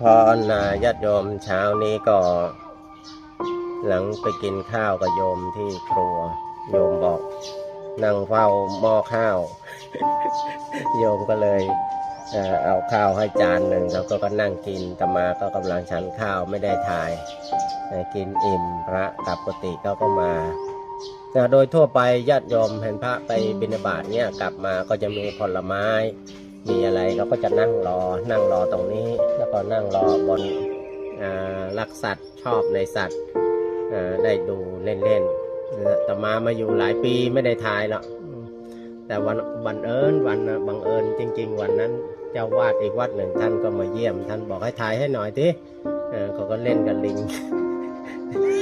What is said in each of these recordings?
พรนาญาติโยมเช้านี้ก็ หลังไปกินข้าวกับโยมที่ครัว โยมบอกนั่งเฝ้าหม้อข้าว โยมก็เลยเอาข้าวให้จานหนึ่งแล้วก็ก็นั่งกินตมาก็กำลังฉันข้าวไม่ได้ถ่าย กินอิ่มพระกลับปกติก็ก็มาโดยทั่วไปญาติโยมเห็นพระไปบิณฑบาตเนี่ยกลับมาก็จะมีผลไม้ มีอะไรเราก็จะนั่งรอ นั่งรอตรงนี้ แล้วก็นั่งรอบนรักสัตว์ชอบในสัตว์ได้ดูเล่นๆเออแต่มามาอยู่หลายปีไม่ได้ถ่ายหรอกแต่วันบันเอิญวันบังเอิญจริง ๆ วันนั้นเจ้าวาดอีกวัดหนึ่งท่านก็มาเยี่ยม ท่านบอกให้ถ่ายให้หน่อยทีเขาก็เล่นกับลิง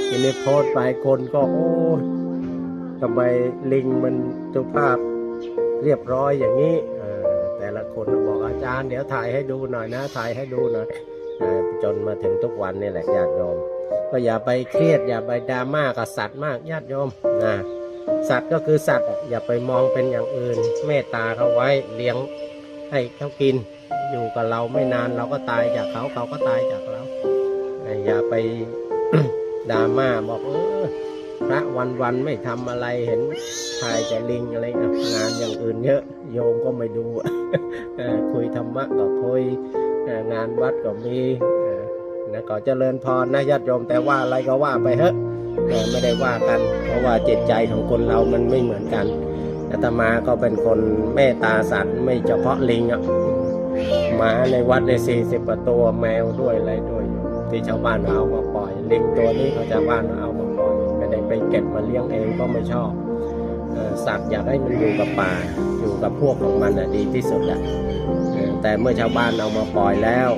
ทีนี้โพสไปคนก็โอ้ทำไมลิงมันจ้าภาพเรียบร้อยอย่างนี้ คนบอกอาจารย์เดี๋ยวถ่ายให้ดูหน่อยนะถ่ายให้ดูหน่อยจนมาถึงทุกวันนี่แหละญาติโยม ก็อย่าไปเครียดอย่าไปดราม่ากับสัตว์มากญาติโยมนะสัตว์ก็คือสัตว์อย่าไปมองเป็นอย่างอื่น เมตตาเขาไว้เลี้ยงให้เขากิน อยู่กับเราไม่นานเราก็ตายจากเขาเขาก็ตายจากเรา อย่าไปดราม่าบอกเออ พระวันวันไม่ทำอะไรเห็นถ่ายแต่ลิงอะไรเงี้ยงานอย่างอื่นเยอะ โยมก็ไม่ดูคุยธรรมะก็คุยงานวัดก็มีนะก็เจริญพรนะญาติโยมแต่ว่าอะไรก็ว่าไปเถอะไม่ได้ว่ากัน เพราะว่าจิตใจของคนเรามันไม่เหมือนกันอาตมาก็เป็นคนเมตตาสัตว์ไม่เฉพาะลิงอะหมาในวัดในสี่สิบตัวแมวด้วยอะไรด้วยที่ชาวบ้านเอามาปล่อยลิงตัวนี้เขาชาวบ้านเอามา ปล่ไปเก็บมาเลี้ยงเองก็ไม่ชอบสัตว์อยากให้มันอยู่กับป่าอยู่กับพวกของมันอะดีที่สุดอะเออแต่เมื่อชาวบ้านเอามาปล่อยแล้ว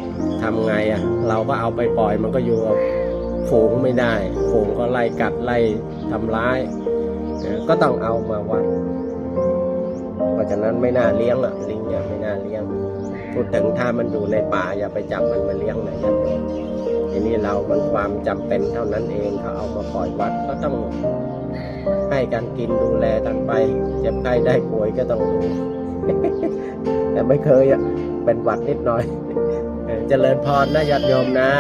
ทำไงอะเราก็เอาไปปล่อยมันก็อยู่กับฝูงไม่ได้ ฝูงก็ไล่กัดไล่ทำร้าย ก็ต้องเอามาวัด เพราะฉะนั้นไม่น่าเลี้ยงอะลิงอย่าไม่น่าเลี้ยงพูดถึงถ้ามันอยู่ในป่าอย่าไปจับมันมาเลี้ยงนะญาติโยม ทีนี้เรามันความจำเป็นเท่านั้นเองเขาเอามาปล่อยวัดก็ต้องให้การกินดูแลกันไปเจ็บไข้ได้ป่วยก็ต้องแต่ไม่เคยอะเป็นหวัดนิดหน่อยเออเจริญพรนะญาติโยมนะ